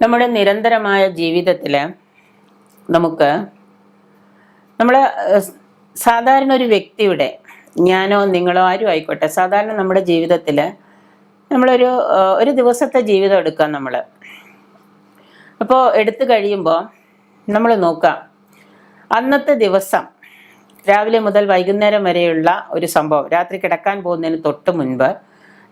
നമ്മുടെ നിരന്തരമായ ജീവിതത്തിൽ നമുക്ക് നമ്മൾ സാധാരണ ഒരു വ്യക്തിയുടെ ഞാനോ നിങ്ങളോ ആരും ആയിക്കോട്ടെ സാധാരണ നമ്മുടെ ജീവിതത്തിൽ നമ്മളൊരു ഒരു ദിവസത്തെ ജീവിതം എടുക്കാം നമ്മൾ അപ്പോൾ എടുത്തു കഴിയുമ്പോൾ നമ്മൾ നോക്കാം അന്നത്തെ ദിവസം രാവിലെ മുതൽ വൈകുന്നേരം വരെയുള്ള ഒരു സംഭവം രാത്രി കിടക്കാൻ പോകുന്നതിന് തൊട്ട് മുൻപ്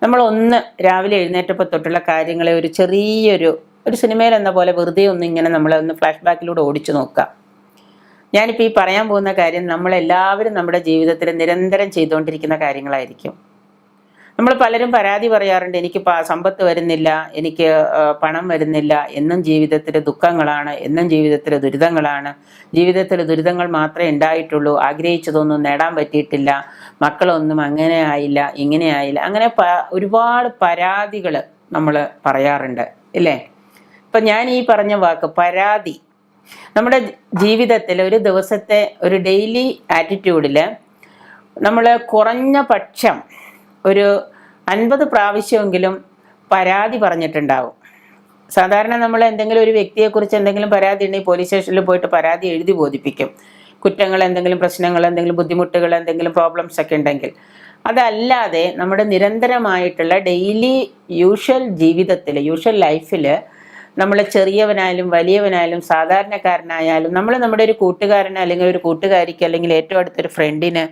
നമ്മൾ ഒന്ന് രാവിലെ എഴുന്നേറ്റപ്പോൾ തൊട്ടുള്ള കാര്യങ്ങളെ ഒരു ചെറിയൊരു ഒരു സിനിമയിൽ എന്ന പോലെ വെറുതെ ഒന്ന് ഇങ്ങനെ നമ്മൾ ഒന്ന് ഫ്ലാഷ് ബാക്കിലൂടെ ഓടിച്ചു നോക്കുക ഞാനിപ്പോൾ ഈ പറയാൻ പോകുന്ന കാര്യം നമ്മളെല്ലാവരും നമ്മുടെ ജീവിതത്തിൽ നിരന്തരം ചെയ്തുകൊണ്ടിരിക്കുന്ന കാര്യങ്ങളായിരിക്കും. നമ്മൾ പലരും പരാതി പറയാറുണ്ട് എനിക്ക് സമ്പത്ത് വരുന്നില്ല എനിക്ക് പണം വരുന്നില്ല എന്നും ജീവിതത്തിലെ ദുഃഖങ്ങളാണ് എന്നും ജീവിതത്തിലെ ദുരിതങ്ങളാണ്. ജീവിതത്തിലെ ദുരിതങ്ങൾ മാത്രമേ ഉണ്ടായിട്ടുള്ളൂ ആഗ്രഹിച്ചതൊന്നും നേടാൻ പറ്റിയിട്ടില്ല മക്കളൊന്നും അങ്ങനെ ആയില്ല ഇങ്ങനെ ആയില്ല. അങ്ങനെ ഒരുപാട് പരാതികൾ നമ്മൾ പറയാറുണ്ട് ഇല്ലേ? ഇപ്പം ഞാൻ ഈ പറഞ്ഞ വാക്ക് പരാതി. നമ്മുടെ ജീവിതത്തിൽ ഒരു ദിവസത്തെ ഒരു ഡെയിലി ആറ്റിറ്റ്യൂഡിൽ നമ്മൾ കുറഞ്ഞ പക്ഷം ഒരു അൻപത് പ്രാവശ്യമെങ്കിലും പരാതി പറഞ്ഞിട്ടുണ്ടാവും. സാധാരണ നമ്മൾ എന്തെങ്കിലും ഒരു വ്യക്തിയെക്കുറിച്ച് എന്തെങ്കിലും പരാതി ഉണ്ടെങ്കിൽ പോലീസ് സ്റ്റേഷനിൽ പോയിട്ട് പരാതി എഴുതി ബോധിപ്പിക്കും. കുറ്റങ്ങൾ എന്തെങ്കിലും പ്രശ്നങ്ങൾ എന്തെങ്കിലും ബുദ്ധിമുട്ടുകൾ എന്തെങ്കിലും പ്രോബ്ലംസ് ഒക്കെ ഉണ്ടെങ്കിൽ. അതല്ലാതെ നമ്മുടെ നിരന്തരമായിട്ടുള്ള ഡെയിലി യൂഷ്വൽ ജീവിതത്തിൽ യൂഷ്വൽ ലൈഫിൽ നമ്മൾ ചെറിയവനായാലും വലിയവനായാലും സാധാരണക്കാരനായാലും നമ്മൾ നമ്മുടെ ഒരു കൂട്ടുകാരന് അല്ലെങ്കിൽ ഒരു കൂട്ടുകാരിക്ക് അല്ലെങ്കിൽ ഏറ്റവും അടുത്തൊരു ഫ്രണ്ടിന്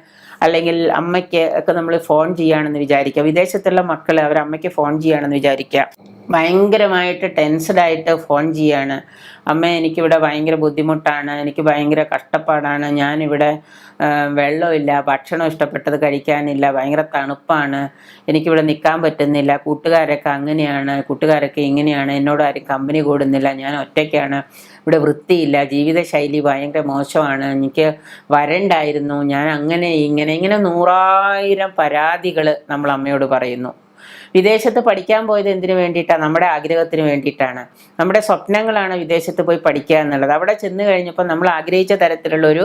അല്ലെങ്കിൽ അമ്മയ്ക്ക് ഒക്കെ നമ്മൾ ഫോൺ ചെയ്യുകയാണെന്ന് വിചാരിക്കുക. വിദേശത്തുള്ള മക്കൾ അവർ അമ്മയ്ക്ക് ഫോൺ ചെയ്യുകയാണെന്ന് വിചാരിക്കുക. ഭയങ്കരമായിട്ട് ടെൻസ്ഡായിട്ട് ഫോൺ ചെയ്യാണ്. അമ്മ എനിക്കിവിടെ ഭയങ്കര ബുദ്ധിമുട്ടാണ്. എനിക്ക് ഭയങ്കര കഷ്ടപ്പാടാണ്. ഞാനിവിടെ വെള്ളമില്ല ഭക്ഷണം ഇഷ്ടപ്പെട്ടത് കഴിക്കാനില്ല. ഭയങ്കര തണുപ്പാണ്. എനിക്കിവിടെ നിൽക്കാൻ പറ്റുന്നില്ല. കൂട്ടുകാരൊക്കെ അങ്ങനെയാണ്. കൂട്ടുകാരൊക്കെ ഇങ്ങനെയാണ്. എന്നോട് ആരും കമ്പനി കൂടുന്നില്ല. ഞാൻ ഒറ്റയ്ക്കാണ്. ഇവിടെ വൃത്തിയില്ല ജീവിതശൈലി ഭയങ്കര മോശമാണ് എനിക്ക് വരണ്ടായിരുന്നു ഞാൻ അങ്ങനെ ഇങ്ങനെ ഇങ്ങനെ നൂറായിരം പരാതികൾ നമ്മൾ അമ്മയോട് പറയുന്നു. വിദേശത്ത് പഠിക്കാൻ പോയത് എന്തിനു വേണ്ടിയിട്ടാണ് നമ്മുടെ ആഗ്രഹത്തിന് വേണ്ടിയിട്ടാണ്. നമ്മുടെ സ്വപ്നങ്ങളാണ് വിദേശത്ത് പോയി പഠിക്കുക എന്നുള്ളത്. അവിടെ ചെന്ന് കഴിഞ്ഞപ്പോൾ നമ്മൾ ആഗ്രഹിച്ച തരത്തിലുള്ള ഒരു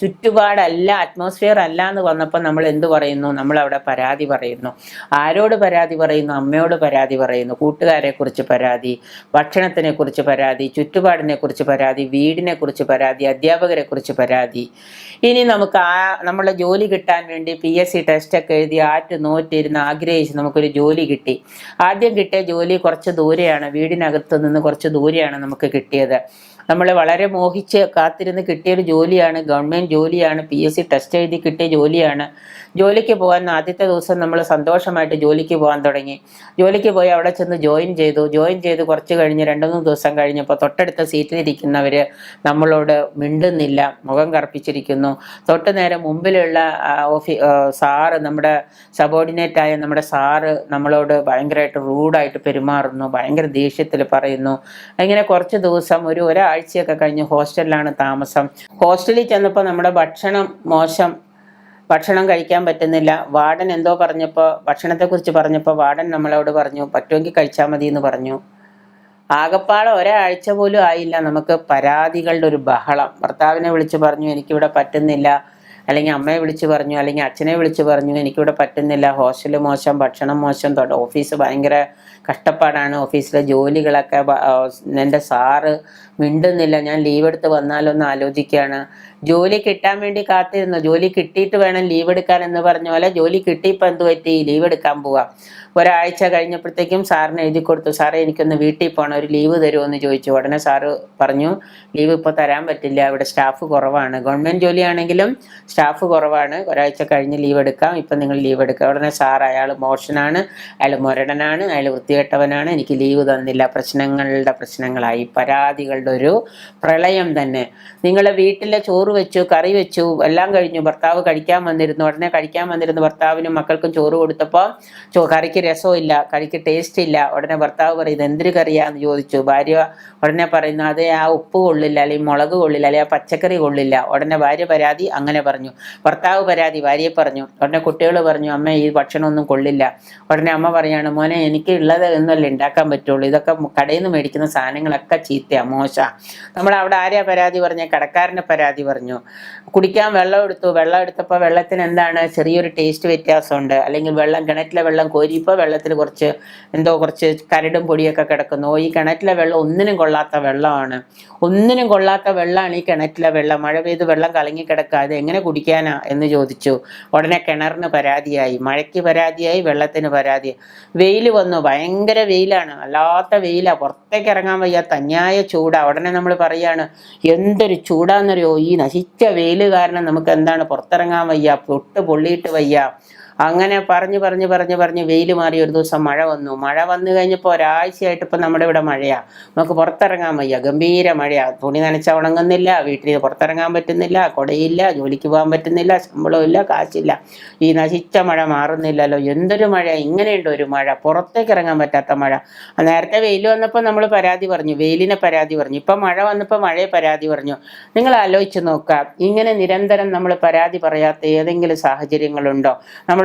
ചുറ്റുപാടല്ല അറ്റ്മോസ്ഫിയർ അല്ല എന്ന് വന്നപ്പോൾ നമ്മൾ എന്ത് പറയുന്നു? നമ്മൾ അവിടെ പരാതി പറയുന്നു. ആരോട് പരാതി പറയുന്നു? അമ്മയോട് പരാതി പറയുന്നു. കൂട്ടുകാരെക്കുറിച്ച് പരാതി ഭക്ഷണത്തിനെ കുറിച്ച് പരാതി ചുറ്റുപാടിനെ കുറിച്ച് പരാതി വീടിനെ കുറിച്ച് പരാതി അധ്യാപകരെ കുറിച്ച് പരാതി. ഇനി നമുക്ക് ആ നമ്മളെ ജോലി കിട്ടാൻ വേണ്ടി പി എസ് സി ടെസ്റ്റൊക്കെ എഴുതി ആറ്റ് നോറ്റിരുന്ന് ആഗ്രഹിച്ച് നമുക്കൊരു ജോലി കിട്ടി. ആദ്യം കിട്ടിയ ജോലി കുറച്ച് ദൂരെയാണ്. വീടിനകത്ത് നിന്ന് കുറച്ച് ദൂരെയാണ് നമുക്ക് കിട്ടിയത്. നമ്മൾ വളരെ മോഹിച്ച് കാത്തിരുന്ന് കിട്ടിയൊരു ജോലിയാണ് ഗവൺമെന്റ് ജോലിയാണ് പി എസ് സി ടെസ്റ്റ് എഴുതി കിട്ടിയ ജോലിയാണ്. ജോലിക്ക് പോകാൻ ആദ്യത്തെ ദിവസം നമ്മൾ സന്തോഷമായിട്ട് ജോലിക്ക് പോകാൻ തുടങ്ങി. ജോലിക്ക് പോയി അവിടെ ചെന്ന് ജോയിൻ ചെയ്തു. ജോയിൻ ചെയ്ത് കുറച്ച് കഴിഞ്ഞ് രണ്ട് മൂന്ന് ദിവസം കഴിഞ്ഞപ്പോൾ തൊട്ടടുത്ത സീറ്റിലിരിക്കുന്നവർ നമ്മളോട് മിണ്ടുന്നില്ല മുഖം കറുപ്പിച്ചിരിക്കുന്നു. തൊട്ട് നേരെ മുമ്പിലുള്ള ഓഫീ സാറ് നമ്മുടെ സബോർഡിനേറ്റ് ആയ നമ്മുടെ സാറ് നമ്മളോട് ഭയങ്കരമായിട്ട് റൂഡായിട്ട് പെരുമാറുന്നു ഭയങ്കര ദേഷ്യത്തിൽ പറയുന്നു. അങ്ങനെ കുറച്ച് ദിവസം ഒരു ഒരാഴ്ചയൊക്കെ കഴിഞ്ഞ് ഹോസ്റ്റലിലാണ് താമസം. ഹോസ്റ്റലിൽ ചെന്നപ്പോൾ നമ്മുടെ ഭക്ഷണം മോശം. ഭക്ഷണം കഴിക്കാൻ പറ്റുന്നില്ല. വാർഡൻ എന്തോ പറഞ്ഞപ്പോൾ ഭക്ഷണത്തെക്കുറിച്ച് പറഞ്ഞപ്പോൾ വാർഡൻ നമ്മളോട് പറഞ്ഞു പറ്റുമെങ്കിൽ കഴിച്ചാൽ മതി എന്ന് പറഞ്ഞു. ആകപ്പാടെ ഒരാഴ്ച പോലും ആയില്ല. നമുക്ക് പരാതികളുടെ ഒരു ബഹളം. ഭർത്താവിനെ വിളിച്ച് പറഞ്ഞു എനിക്കിവിടെ പറ്റുന്നില്ല. അല്ലെങ്കിൽ അമ്മയെ വിളിച്ച് പറഞ്ഞു അല്ലെങ്കിൽ അച്ഛനെ വിളിച്ച് പറഞ്ഞു എനിക്കിവിടെ പറ്റുന്നില്ല. ഹോസ്റ്റൽ മോശം ഭക്ഷണം മോശം ഓഫീസ് ഭയങ്കര കഷ്ടപ്പാടാണ്. ഓഫീസിലെ ജോലികളൊക്കെ എന്റെ സാറ് മിണ്ടുന്നില്ല. ഞാൻ ലീവ് എടുത്ത് വന്നാലൊന്ന് ആലോചിക്കുകയാണ് ജോലി കിട്ടാൻ വേണ്ടി കാത്തിരുന്നു. ജോലി കിട്ടിയിട്ട് വേണം ലീവ് എടുക്കാൻ എന്ന് പറഞ്ഞ പോലെ ജോലി കിട്ടിയപ്പോൾ എന്ത് പറ്റി? ലീവ് എടുക്കാൻ പോവാം. ഒരാഴ്ച കഴിഞ്ഞപ്പോഴത്തേക്കും സാറിന് എഴുതി കൊടുത്തു. സാറേ എനിക്കൊന്ന് വീട്ടിൽ പോകണം ഒരു ലീവ് തരുമോ? എന്ന് ചോദിച്ചു. ഉടനെ സാറ് പറഞ്ഞു ലീവ് ഇപ്പോൾ തരാൻ പറ്റില്ല. ഇവിടെ സ്റ്റാഫ് കുറവാണ്. ഗവൺമെന്റ് ജോലിയാണെങ്കിലും സ്റ്റാഫ് കുറവാണ്. ഒരാഴ്ച കഴിഞ്ഞ് ലീവ് എടുക്കാം. ഇപ്പം നിങ്ങൾ ലീവ് എടുക്കുക. ഉടനെ സാർ അയാൾ മോഷനാണ് അയാൾ മുരടനാണ്. അയാൾ വൃത്തികെട്ടവനാണ്. എനിക്ക് ലീവ് തന്നില്ല. പ്രശ്നങ്ങളുടെ പ്രശ്നങ്ങളായി. പരാതികളുടെ ഒരു പ്രളയം തന്നെ. നിങ്ങൾ വീട്ടിലെ ചോറ് വെച്ചു കറി വെച്ചു എല്ലാം കഴിഞ്ഞു. ഭർത്താവ് കഴിക്കാൻ വന്നിരുന്നു. ഉടനെ കഴിക്കാൻ വന്നിരുന്നു ഭർത്താവിനും മക്കൾക്കും ചോറ് കൊടുത്തപ്പോൾ ചോ കറിക്ക് രസമില്ല കറിക്ക് ടേസ്റ്റ് ഇല്ല. ഉടനെ ഭർത്താവ് പറയും ഇത് എന്തൊരു കറിയാന്ന് ചോദിച്ചു. ഭാര്യ ഉടനെ പറയുന്നു അതെ ആ ഉപ്പ് കൊള്ളില്ല അല്ലെങ്കിൽ മുളക് കൊള്ളില്ല അല്ലെങ്കിൽ ആ പച്ചക്കറി കൊള്ളില്ല. ഉടനെ ഭാര്യ പരാതി അങ്ങനെ പറഞ്ഞു. ഭർത്താവ് പരാതി ഭാര്യയെ പറഞ്ഞു. ഉടനെ കുട്ടികൾ പറഞ്ഞു അമ്മ ഈ ഭക്ഷണമൊന്നും കൊള്ളില്ല. ഉടനെ അമ്മ പറയാണ് മോനെ എനിക്ക് ഉള്ളത് എന്നല്ലേ ഉണ്ടാക്കാൻ പറ്റുള്ളൂ. ഇതൊക്കെ കടയിൽ നിന്ന് മേടിക്കുന്ന സാധനങ്ങളൊക്കെ ചീത്തയാ മോശ. നമ്മൾ അവിടെ ആരെയാ പരാതി പറഞ്ഞു? കടക്കാരനെ പരാതി പറഞ്ഞു. കുടിക്കാൻ വെള്ളം എടുത്തു. വെള്ളം എടുത്തപ്പോൾ വെള്ളത്തിന് എന്താണ്? ചെറിയൊരു ടേസ്റ്റ് വ്യത്യാസമുണ്ട്. അല്ലെങ്കിൽ വെള്ളം കിണറ്റിലെ വെള്ളം കോരിയപ്പോൾ വെള്ളത്തിൽ കുറച്ച് എന്തോ കുറച്ച് കരടും പൊടിയൊക്കെ കിടക്കുന്നു. ഈ കിണറ്റിലെ വെള്ളം ഒന്നിനും കൊള്ളാത്ത വെള്ളമാണ്. ഒന്നിനും കൊള്ളാത്ത വെള്ളമാണ് ഈ കിണറ്റിലെ വെള്ളം. മഴ പെയ്ത് വെള്ളം കലങ്ങി കിടക്കുക. അത് എങ്ങനെ കുടിക്കാനാ എന്ന് ചോദിച്ചു. ഉടനെ കിണറിന് പരാതിയായി. മഴയ്ക്ക് പരാതിയായി വെള്ളത്തിന് പരാതി വെയിൽ വന്നു. ഭയങ്കര വെയിലാണ്. അല്ലാത്ത വെയിലാണ് പുറത്തേക്ക് ഇറങ്ങാൻ വയ്യ തന്യായ ചൂടാ ഉടനെ നമ്മൾ പറയാണ് എന്തൊരു ചൂടാന്നറിയോ? ഈ നശിച്ച വെയിൽ കാരണം നമുക്ക് എന്താണ്? പുറത്തിറങ്ങാൻ വയ്യ പൊട്ട് പൊള്ളിയിട്ട് വയ്യ. അങ്ങനെ പറഞ്ഞു പറഞ്ഞ് പറഞ്ഞ് പറഞ്ഞ് വെയിൽ മാറി ഒരു ദിവസം മഴ വന്നു. മഴ വന്നു കഴിഞ്ഞപ്പോൾ ഒരാഴ്ചയായിട്ട് ഇപ്പം നമ്മുടെ ഇവിടെ മഴയാണ് നമുക്ക് പുറത്തിറങ്ങാൻ വയ്യ. ഗംഭീര മഴയാണ് തുണി നനച്ചാൽ ഉണങ്ങുന്നില്ല വീട്ടിൽ പുറത്തിറങ്ങാൻ പറ്റുന്നില്ല കൊടയില്ല ജോലിക്ക് പോകാൻ പറ്റുന്നില്ല ശമ്പളമില്ല കാശില്ല. ഈ നശിച്ച മഴ മാറുന്നില്ലല്ലോ. എന്തൊരു മഴ ഇങ്ങനെയുണ്ട് ഒരു മഴ. പുറത്തേക്ക് ഇറങ്ങാൻ പറ്റാത്ത മഴ. നേരത്തെ വെയിൽ വന്നപ്പോൾ നമ്മൾ പരാതി പറഞ്ഞു. വെയിലിനെ പരാതി പറഞ്ഞു. ഇപ്പം മഴ വന്നപ്പോൾ മഴയെ പരാതി പറഞ്ഞു. നിങ്ങൾ ആലോചിച്ച് നോക്കുക. ഇങ്ങനെ നിരന്തരം നമ്മൾ പരാതി പറയാത്ത ഏതെങ്കിലും സാഹചര്യങ്ങളുണ്ടോ?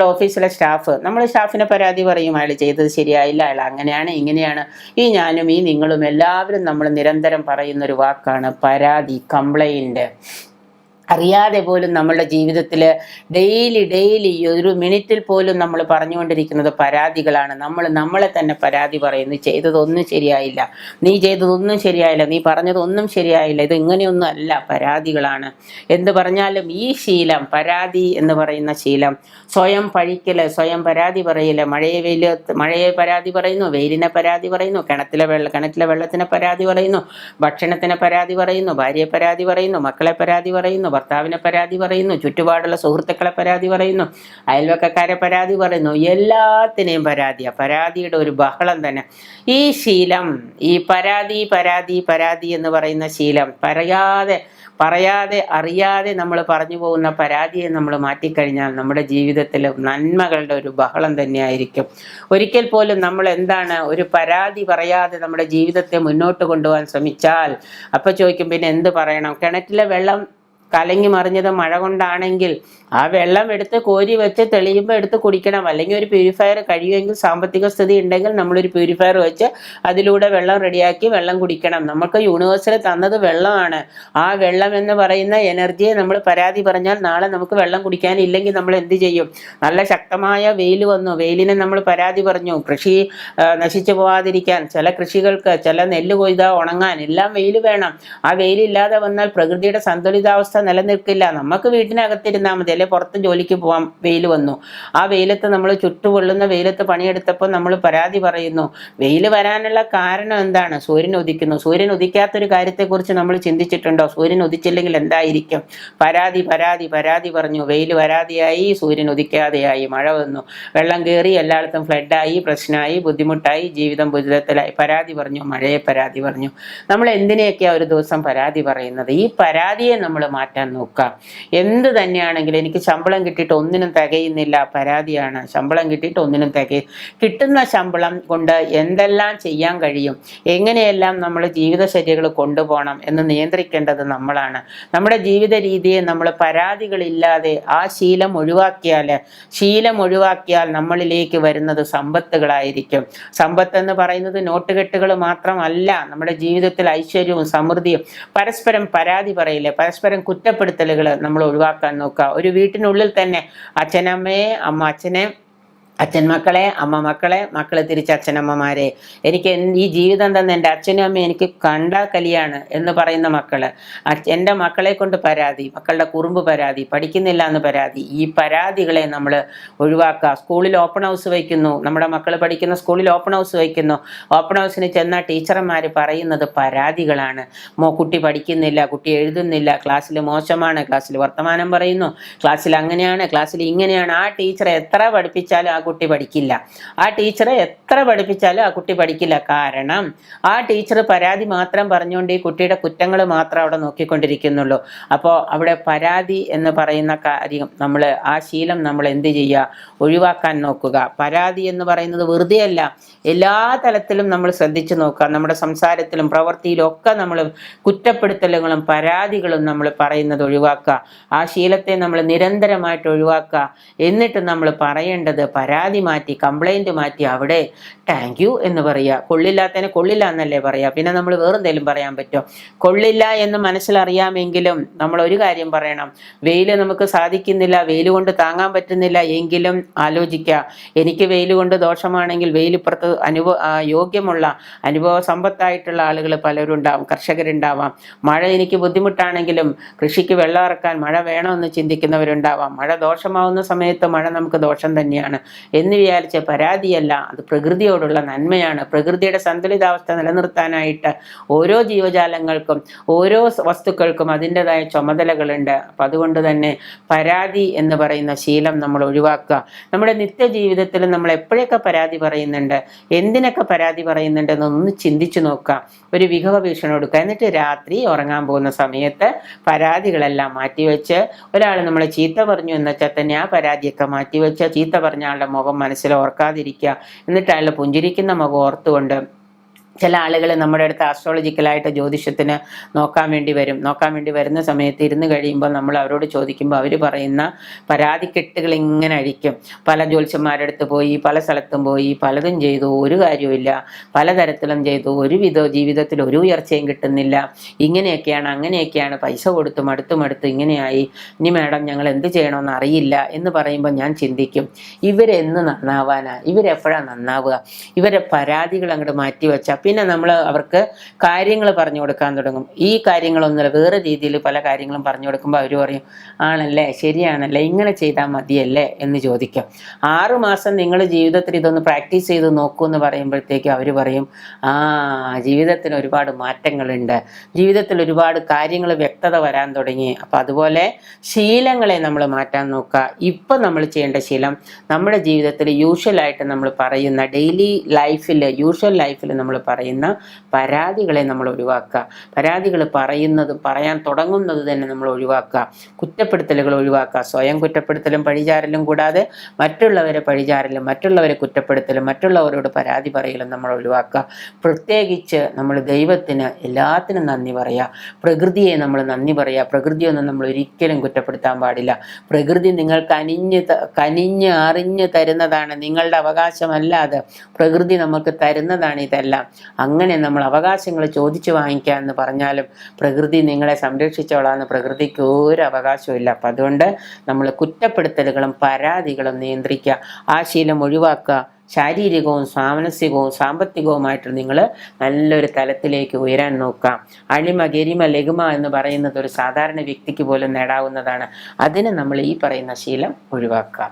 നമ്മുടെ ഓഫീസിലെ സ്റ്റാഫ് നമ്മൾ സ്റ്റാഫിനെ പരാതി പറയും അയാൾ ചെയ്തത് ശരിയായില്ല അയാൾ അങ്ങനെയാണ് ഇങ്ങനെയാണ്. ഈ ഞാനും ഈ നിങ്ങളും എല്ലാവരും നമ്മൾ നിരന്തരം പറയുന്ന ഒരു വാക്കാണ് പരാതി കംപ്ലൈന്റ് അറിയാതെ പോലും നമ്മളുടെ ജീവിതത്തിൽ ഡെയിലി ഡെയിലി ഒരു മിനിറ്റിൽ പോലും നമ്മൾ പറഞ്ഞുകൊണ്ടിരിക്കുന്നത് പരാതികളാണ്. നമ്മൾ നമ്മളെ തന്നെ പരാതി പറയുന്നു ചെയ്തതൊന്നും ശരിയായില്ല. നീ ചെയ്തതൊന്നും ശരിയായില്ല. നീ പറഞ്ഞതൊന്നും ശരിയായില്ല. ഇത് ഇങ്ങനെയൊന്നും അല്ല. പരാതികളാണ്. എന്ത് പറഞ്ഞാലും ഈ ശീലം പരാതി എന്ന് പറയുന്ന ശീലം സ്വയം പഴിക്കൽ സ്വയം പരാതി പറയില്ല മഴയെ വെയിൽ മഴയെ പരാതി പറയുന്നു വെയിലിനെ പരാതി പറയുന്നു കിണറ്റിലെ വെള്ള കിണറ്റിലെ വെള്ളത്തിനെ പരാതി പറയുന്നു ഭക്ഷണത്തിന് പരാതി പറയുന്നു ഭാര്യയെ പരാതി പറയുന്നു മക്കളെ പരാതി പറയുന്നു ഭർത്താവിനെ പരാതി പറയുന്നു ചുറ്റുപാടുള്ള സുഹൃത്തുക്കളെ പരാതി പറയുന്നു അയൽവക്കക്കാരെ പരാതി പറയുന്നു എല്ലാത്തിനെയും പരാതിയാണ് പരാതിയുടെ ഒരു ബഹളം തന്നെ. ഈ ശീലം ഈ പരാതി പരാതി പരാതി എന്ന് പറയുന്ന ശീലം പറയാതെ പറയാതെ അറിയാതെ നമ്മൾ പറഞ്ഞു പോകുന്ന പരാതിയെ നമ്മൾ മാറ്റിക്കഴിഞ്ഞാൽ നമ്മുടെ ജീവിതത്തിൽ നന്മകളുടെ ഒരു ബഹളം തന്നെയായിരിക്കും ഒരിക്കൽ പോലും നമ്മൾ എന്താണ് ഒരു പരാതി പറയാതെ നമ്മുടെ ജീവിതത്തെ മുന്നോട്ട് കൊണ്ടുപോകാൻ ശ്രമിച്ചാൽ അപ്പോൾ ചോദിക്കും പിന്നെ എന്ത് പറയണം? കിണറ്റിലെ വെള്ളം കലങ്ങി മറിഞ്ഞത് മഴ കൊണ്ടാണെങ്കിൽ ആ വെള്ളം എടുത്ത് കോരി വെച്ച് തെളിയുമ്പോൾ എടുത്ത് കുടിക്കണം. അല്ലെങ്കിൽ ഒരു പ്യൂരിഫയർ കഴിയുമെങ്കിൽ സാമ്പത്തിക സ്ഥിതി ഉണ്ടെങ്കിൽ നമ്മളൊരു പ്യൂരിഫയർ വെച്ച് അതിലൂടെ വെള്ളം റെഡിയാക്കി വെള്ളം കുടിക്കണം. നമുക്ക് യൂണിവേഴ്സിൽ തന്നത് വെള്ളമാണ്. ആ വെള്ളം എന്ന് പറയുന്ന എനർജിയെ നമ്മൾ പരാതി പറഞ്ഞാൽ നാളെ നമുക്ക് വെള്ളം കുടിക്കാനില്ലെങ്കിൽ നമ്മൾ എന്ത് ചെയ്യും? നല്ല ശക്തമായ വെയിൽ വന്നു. വെയിലിനെ നമ്മൾ പരാതി പറഞ്ഞു. കൃഷി നശിച്ചു പോവാതിരിക്കാൻ ചില കൃഷികൾക്ക് ചില നെല്ല് കൊയ്ത ഉണങ്ങാൻ എല്ലാം വെയിൽ വേണം. ആ വെയിലില്ലാതെ വന്നാൽ പ്രകൃതിയുടെ സന്തുലിതാവസ്ഥ നിലനിൽക്കില്ല. നമുക്ക് വീട്ടിനകത്തിരുന്നാൽ മതി. അല്ലെ പുറത്ത് ജോലിക്ക് പോവാം. വെയിൽ വന്നു. ആ വെയിലത്ത് നമ്മൾ ചുട്ടുപൊള്ളുന്ന വെയിലത്ത് പണിയെടുത്തപ്പോൾ നമ്മൾ പരാതി പറയുന്നു. വെയിൽ വരാനുള്ള കാരണം എന്താണ്? സൂര്യൻ ഉദിക്കുന്നു. സൂര്യൻ ഉദിക്കാത്തൊരു കാര്യത്തെക്കുറിച്ച് നമ്മൾ ചിന്തിച്ചിട്ടുണ്ടോ? സൂര്യൻ ഉദിച്ചില്ലെങ്കിൽ എന്തായിരിക്കും? പരാതി പരാതി പരാതി പറഞ്ഞു. വെയിൽ വരാതെയായി സൂര്യൻ ഉദിക്കാതെയായി. മഴ വന്നു. വെള്ളം കയറി എല്ലായിടത്തും ഫ്ലഡായി പ്രശ്നമായി ബുദ്ധിമുട്ടായി ജീവിതം ദുരിതത്തിലായി പരാതി പറഞ്ഞു. മഴയെ പരാതി പറഞ്ഞു. നമ്മൾ എന്തിനെയൊക്കെയാണ് ഒരു ദിവസം പരാതി പറയുന്നത്? ഈ പരാതിയെ നമ്മൾ മാറ്റാൻ നോക്കുക എന്ത് തന്നെയാണെങ്കിലും എനിക്ക് ശമ്പളം കിട്ടിയിട്ട് ഒന്നിനും തികയുന്നില്ല പരാതിയാണ്. ശമ്പളം കിട്ടിയിട്ട് ഒന്നിനും തികയും കിട്ടുന്ന ശമ്പളം കൊണ്ട് എന്തെല്ലാം ചെയ്യാൻ കഴിയും എങ്ങനെയെല്ലാം നമ്മൾ ജീവിതശൈലികൾ കൊണ്ടുപോകണം എന്ന് നിയന്ത്രിക്കേണ്ടത് നമ്മളാണ്. നമ്മുടെ ജീവിത രീതിയെ നമ്മൾ പരാതികളില്ലാതെ ആ ശീലം ഒഴിവാക്കിയാൽ ശീലം ഒഴിവാക്കിയാൽ നമ്മളിലേക്ക് വരുന്നത് സമ്പത്തുകളായിരിക്കും. സമ്പത്ത് എന്ന് പറയുന്നത് നോട്ടുകെട്ടുകൾ മാത്രമല്ല നമ്മുടെ ജീവിതത്തിൽ ഐശ്വര്യവും സമൃദ്ധിയും പരസ്പരം പരാതി പറയില്ലേ? പരസ്പരം കുറ്റപ്പെടുത്തലുകൾ നമ്മൾ ഒഴിവാക്കാൻ നോക്കുക. ഒരു വീട്ടിനുള്ളിൽ തന്നെ അച്ഛനമ്മയെ അമ്മ അച്ഛനെ അച്ഛൻ മക്കളെ അമ്മ മക്കളെ മക്കളെ തിരിച്ച് അച്ഛനമ്മമാരെ എനിക്ക് ഈ ജീവിതം തന്നെ എന്റെ അച്ഛനും അമ്മയും എനിക്ക് കണ്ട കലിയാണ് എന്ന് പറയുന്ന അച്ഛ- എന്റെ മക്കളെ കൊണ്ട് പരാതി മക്കളുടെ കുറുമ്പ് പരാതി പഠിക്കുന്നില്ല എന്ന് പരാതി. ഈ പരാതികളെ നമ്മൾ ഒഴിവാക്കുക. സ്കൂളിൽ ഓപ്പൺ ഹൗസ് വയ്ക്കുന്നു. നമ്മുടെ മക്കൾ പഠിക്കുന്ന സ്കൂളിൽ ഓപ്പൺ ഹൗസ് വയ്ക്കുന്നു. ഓപ്പൺ ഹൗസിന് ചെന്ന ടീച്ചർമാർ പറയുന്നത് പരാതികളാണ്. മോ കുട്ടി പഠിക്കുന്നില്ല കുട്ടി എഴുതുന്നില്ല ക്ലാസ്സിൽ മോശമാണ് ക്ലാസ്സിൽ വർത്തമാനം പറയുന്നു ക്ലാസ്സിൽ അങ്ങനെയാണ് ക്ലാസ്സിൽ ഇങ്ങനെയാണ്. ആ ടീച്ചർ എത്ര പഠിപ്പിച്ചാലും കുട്ടി പഠിക്കില്ല. ആ ടീച്ചറെ എത്ര പഠിപ്പിച്ചാലും ആ കുട്ടി പഠിക്കില്ല. കാരണം ആ ടീച്ചർ പരാതി മാത്രം പറഞ്ഞുകൊണ്ട് ഈ കുട്ടിയുടെ കുറ്റങ്ങൾ മാത്രം അവിടെ നോക്കിക്കൊണ്ടിരിക്കുന്നുള്ളൂ. അപ്പോൾ അവിടെ പരാതി എന്ന് പറയുന്ന കാര്യം നമ്മൾ ആ ശീലം നമ്മൾ എന്ത് ചെയ്യുക? ഒഴിവാക്കാൻ നോക്കുക. പരാതി എന്ന് പറയുന്നത് വെറുതെയല്ല. എല്ലാ തലത്തിലും നമ്മൾ ശ്രദ്ധിച്ചു നോക്കുക. നമ്മുടെ സംസാരത്തിലും പ്രവൃത്തിയിലും ഒക്കെ നമ്മൾ കുറ്റപ്പെടുത്തലുകളും പരാതികളും നമ്മൾ പറയുന്നത് ഒഴിവാക്കുക. ആ ശീലത്തെ നമ്മൾ നിരന്തരമായിട്ട് ഒഴിവാക്കുക. എന്നിട്ട് നമ്മൾ പറയേണ്ടത് പരാതി പരാതി മാറ്റി കംപ്ലൈന്റ് മാറ്റി അവിടെ താങ്ക് യു എന്ന് പറയുക കൊള്ളില്ലാത്തതിനെ കൊള്ളില്ല എന്നല്ലേ പറയുക പിന്നെ നമ്മൾ വേറെന്തെങ്കിലും പറയാൻ പറ്റുമോ കൊള്ളില്ല എന്ന് മനസ്സിലറിയാമെങ്കിലും നമ്മൾ ഒരു കാര്യം പറയണം. വെയിൽ നമുക്ക് സാധിക്കുന്നില്ല വെയിൽ കൊണ്ട് താങ്ങാൻ പറ്റുന്നില്ല എങ്കിലും ആലോചിക്കുക. എനിക്ക് വെയിൽ കൊണ്ട് ദോഷമാണെങ്കിൽ വെയിൽ ഇപ്പുറത്ത് അനുഭവ യോഗ്യമുള്ള അനുഭവ സമ്പത്തായിട്ടുള്ള ആളുകൾ പലരും ഉണ്ടാവും കർഷകരുണ്ടാവാം. മഴ എനിക്ക് ബുദ്ധിമുട്ടാണെങ്കിലും കൃഷിക്ക് വെള്ളം ഇറക്കാൻ മഴ വേണമെന്ന് ചിന്തിക്കുന്നവരുണ്ടാവാം. മഴ ദോഷമാവുന്ന സമയത്ത് മഴ നമുക്ക് ദോഷം തന്നെയാണ്. എന്ന് വിചാരിച്ച പരാതിയല്ല. അത് പ്രകൃതിയോടുള്ള നന്മയാണ്. പ്രകൃതിയുടെ സന്തുലിതാവസ്ഥ നിലനിർത്താനായിട്ട് ഓരോ ജീവജാലങ്ങൾക്കും ഓരോ വസ്തുക്കൾക്കും അതിന്റെതായ ചുമതലകളുണ്ട്. അപ്പം അതുകൊണ്ട് തന്നെ പരാതി എന്ന് പറയുന്ന ശീലം നമ്മൾ ഒഴിവാക്കുക. നമ്മുടെ നിത്യജീവിതത്തിൽ നമ്മൾ എപ്പോഴൊക്കെ പരാതി പറയുന്നുണ്ട് എന്തിനൊക്കെ പരാതി പറയുന്നുണ്ട് എന്നൊന്ന് ചിന്തിച്ചു നോക്കുക. ഒരു വിഭവ ഭീഷണി കൊടുക്കുക. എന്നിട്ട് രാത്രി ഉറങ്ങാൻ പോകുന്ന സമയത്ത് പരാതികളെല്ലാം മാറ്റിവെച്ച് ഒരാൾ നമ്മളെ ചീത്ത പറഞ്ഞു എന്ന് വെച്ചാൽ തന്നെ ആ പരാതിയൊക്കെ മാറ്റിവെച്ച് ചീത്ത പറഞ്ഞ ആളുടെ മുഖം മനസ്സിൽ ഓർക്കാതിരിക്കുക. എന്നിട്ട് അയാൾ പുഞ്ചിരിക്കുന്ന മുഖം ഓർത്തുകൊണ്ട് ചില ആളുകൾ നമ്മുടെ അടുത്ത് ആസ്ട്രോളജിക്കലായിട്ട് ജ്യോതിഷത്തിന് നോക്കാൻ വേണ്ടി വരും. നോക്കാൻ വേണ്ടി വരുന്ന സമയത്ത് ഇരുന്ന് കഴിയുമ്പോൾ നമ്മൾ അവരോട് ചോദിക്കുമ്പോൾ അവർ പറയുന്ന പരാതിക്കെട്ടുകൾ ഇങ്ങനെ അഴിക്കും. പല ജ്യോത്സ്യന്മാരുടെ അടുത്ത് പോയി പല സ്ഥലത്തും പോയി പലതും ചെയ്തു ഒരു കാര്യവുമില്ല. പലതരത്തിലും ചെയ്തു ഒരു വിധ ജീവിതത്തിൽ ഒരു ഉയർച്ചയും കിട്ടുന്നില്ല. ഇങ്ങനെയൊക്കെയാണ് അങ്ങനെയൊക്കെയാണ് പൈസ കൊടുത്തു അടുത്തും മടുത്തു ഇങ്ങനെയായി. ഇനി മാഡം ഞങ്ങൾ എന്ത് ചെയ്യണമെന്ന് അറിയില്ല എന്ന് പറയുമ്പോൾ ഞാൻ ചിന്തിക്കും. ഇവരെന്ന് നന്നാവാനാ? ഇവരെപ്പോഴാണ് നന്നാവുക? ഇവരെ പരാതികൾ അങ്ങോട്ട് മാറ്റി വെച്ചാൽ പിന്നെ നമ്മൾ അവർക്ക് കാര്യങ്ങൾ പറഞ്ഞു കൊടുക്കാൻ തുടങ്ങും. ഈ കാര്യങ്ങളൊന്നുമില്ല. വേറെ രീതിയിൽ പല കാര്യങ്ങളും പറഞ്ഞു കൊടുക്കുമ്പോൾ അവർ പറയും ആണല്ലേ? ശരിയാണല്ലേ? ഇങ്ങനെ ചെയ്താൽ മതിയല്ലേ? എന്ന് ചോദിക്കും. ആറുമാസം നിങ്ങൾ ജീവിതത്തിൽ ഇതൊന്ന് പ്രാക്ടീസ് ചെയ്ത് നോക്കൂ എന്ന് പറയുമ്പോഴത്തേക്കും അവർ പറയും ആ ജീവിതത്തിന് ഒരുപാട് മാറ്റങ്ങളുണ്ട്. ജീവിതത്തിൽ ഒരുപാട് കാര്യങ്ങൾ വ്യക്തത വരാൻ തുടങ്ങി. അപ്പം അതുപോലെ ശീലങ്ങളെ നമ്മൾ മാറ്റാൻ നോക്കുക. ഇപ്പം നമ്മൾ ചെയ്യേണ്ട ശീലം നമ്മുടെ ജീവിതത്തിൽ യൂഷ്വലായിട്ട് നമ്മൾ പറയുന്ന ഡെയിലി ലൈഫിൽ യൂഷ്വൽ ലൈഫിൽ നമ്മൾ പറയുന്ന പരാതികളെ നമ്മൾ ഒഴിവാക്കുക. പരാതികൾ പറയുന്നത് പറയാൻ തുടങ്ങുന്നത് തന്നെ നമ്മൾ ഒഴിവാക്കുക. കുറ്റപ്പെടുത്തലുകൾ ഒഴിവാക്കുക. സ്വയം കുറ്റപ്പെടുത്തലും പഴിചാരലും കൂടാതെ മറ്റുള്ളവരെ പഴിചാരലും മറ്റുള്ളവരെ കുറ്റപ്പെടുത്തലും മറ്റുള്ളവരോട് പരാതി പറയലും നമ്മൾ ഒഴിവാക്കുക. പ്രത്യേകിച്ച് നമ്മൾ ദൈവത്തിന് എല്ലാത്തിനും നന്ദി പറയുക. പ്രകൃതിയെ നമ്മൾ നന്ദി പറയുക. പ്രകൃതിയൊന്നും നമ്മൾ ഒരിക്കലും കുറ്റപ്പെടുത്താൻ പാടില്ല. പ്രകൃതി നിങ്ങൾക്ക് അനിഞ്ഞ് ത- കനിഞ്ഞ് അറിഞ്ഞ് തരുന്നതാണ്. നിങ്ങളുടെ അവകാശമല്ല അത് പ്രകൃതി നമുക്ക് തരുന്നതാണ് ഇതെല്ലാം. അങ്ങനെ നമ്മൾ അവകാശങ്ങൾ ചോദിച്ചു വാങ്ങിക്കുക എന്ന് പറഞ്ഞാലും പ്രകൃതി നിങ്ങളെ സംരക്ഷിച്ചോളാന്ന് പ്രകൃതിക്ക് ഒരു അവകാശവും ഇല്ല. അപ്പം അതുകൊണ്ട് നമ്മൾ കുറ്റപ്പെടുത്തലുകളും പരാതികളും നിയന്ത്രിക്കുക ആ ശീലം ഒഴിവാക്കുക ശാരീരികവും മാനസികവും സാമ്പത്തികവുമായിട്ട് നിങ്ങൾ നല്ലൊരു തലത്തിലേക്ക് ഉയരാൻ നോക്കാം അണിമ ഗരിമ ലഘുമ എന്ന് പറയുന്നത് ഒരു സാധാരണ വ്യക്തിക്ക് പോലും നേടാവുന്നതാണ്. അതിന് നമ്മൾ ഈ പറയുന്ന ശീലം ഒഴിവാക്കുക.